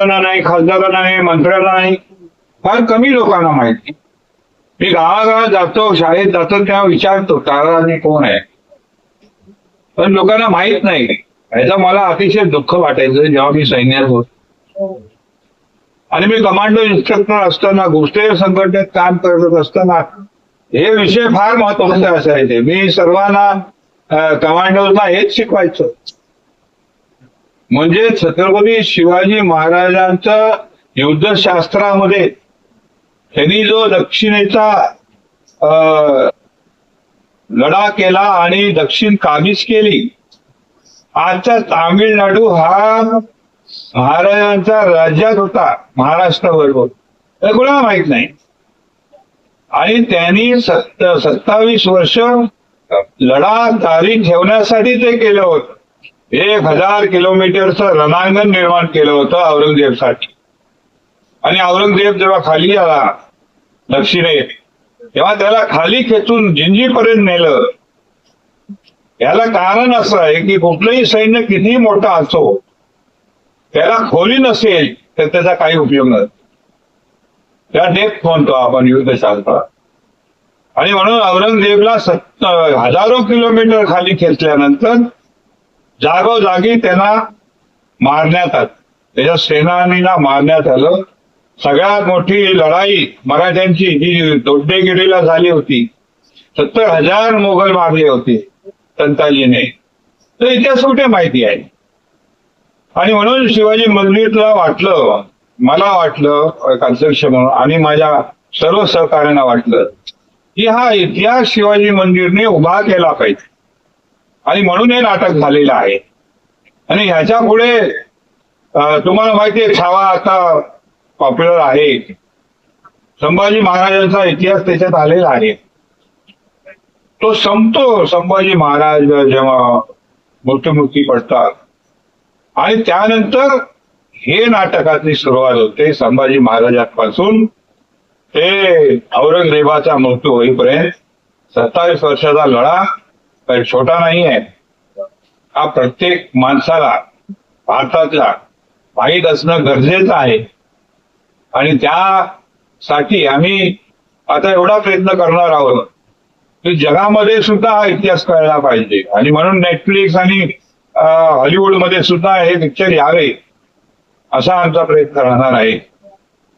नाही खासदारांना नाही मंत्र्याला नाही फार कमी लोकांना माहिती. मी गावागावात जातो शाळेत जातो तेव्हा विचारतो ताराराणी कोण आहे? पण लोकांना माहीत नाही. याचा मला अतिशय दुःख वाटायचं जेव्हा मी सैन्यात होतो. आणि मी कमांडो इन्स्ट्रक्टर असताना गुप्तहेर संघटनेत काम करत असताना हे विषय फार महत्त्वाचे असायचे. मी सर्वांना कमांडोना हेच शिकवायचो. म्हणजे छत्रपती शिवाजी महाराजांचा युद्धशास्त्रामध्ये त्यांनी जो दक्षिणेचा अं, लढा केला आणि दक्षिण काबीज केली आजचा तामिळनाडू हा महाराजांचा राज्यात होता महाराष्ट्राबरोबर हे कोणाला माहीत नाही. आणि त्यांनी सत्त सत्तावीस वर्ष लढा जारी ठेवण्यासाठी ते केलं होतं. एक हजार किलोमीटरचं रणांगण निर्माण केलं होतं औरंगजेबसाठी. आणि औरंगजेब जेव्हा खाली आला दक्षिणे तेव्हा त्याला खाली खेचून जिंजीपर्यंत नेलं. याला कारण असं आहे की कुठलंही सैन्य कितीही मोठा असो त्याला खोली नसेल तर त्याचा काही उपयोग नसतो त्या डेप्थ म्हणतो आपण युद्धशास्त्रात आणि म्हणून औरंगजेबला सत्त हजारो किलोमीटर खाली खेचल्यानंतर जागोजागी त्यांना मारण्यात आलं. त्याच्या सेनानीला मारण्यात आलं. सगळ्यात मोठी लढाई मराठ्यांची जी दोड्डेगिरीला झाली होती. सत्तर हजार मोगल मारले होते तंताजीने तर इतिहास कुठे माहिती आहे? आणि म्हणून शिवाजी मंदिरला वाटलं मला वाटलं एक अध्यक्ष म्हणून आणि माझ्या सर्व सहकार्यांना वाटलं की हा इतिहास शिवाजी मंदिरने उभा केला पाहिजे. आणि म्हणून हे नाटक झालेलं आहे. आणि ह्याच्या पुढे तुम्हाला माहिती आहे छावा आता पॉप्युलर आहे. संभाजी महाराजांचा इतिहास त्याच्यात आलेला आहे. तो संपतो संभाजी महाराज जेव्हा मृत्युमुखी पडतात. आणि त्यानंतर हे नाटकाची सुरुवात होते संभाजी महाराजांपासून. ते औरंगजेबाचा मृत्यू होईपर्यंत सत्तावीस वर्षाचा लढा. छोटा नाही आहे हा प्रत्येक माणसाला भारतातला माहीत असणं गरजेचं आहे. आणि त्यासाठी आम्ही आता एवढा प्रयत्न करणार आहोत की जगामध्ये सुद्धा हा इतिहास कळला पाहिजे. आणि म्हणून नेटफ्लिक्स आणि हॉलिवूडमध्ये सुद्धा हे पिक्चर यावे असा आमचा प्रयत्न राहणार आहे.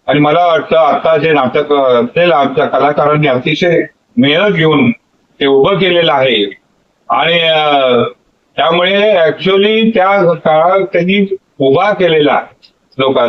आणि मला वाटतं आता जे नाटक असलेलं आमच्या कलाकारांनी अतिशय मेहनत घेऊन ते उभं केलेलं आहे आणि त्यामुळे ऍक्च्युअली त्या काळात त्यांनी उभा केलेला लोकांचा.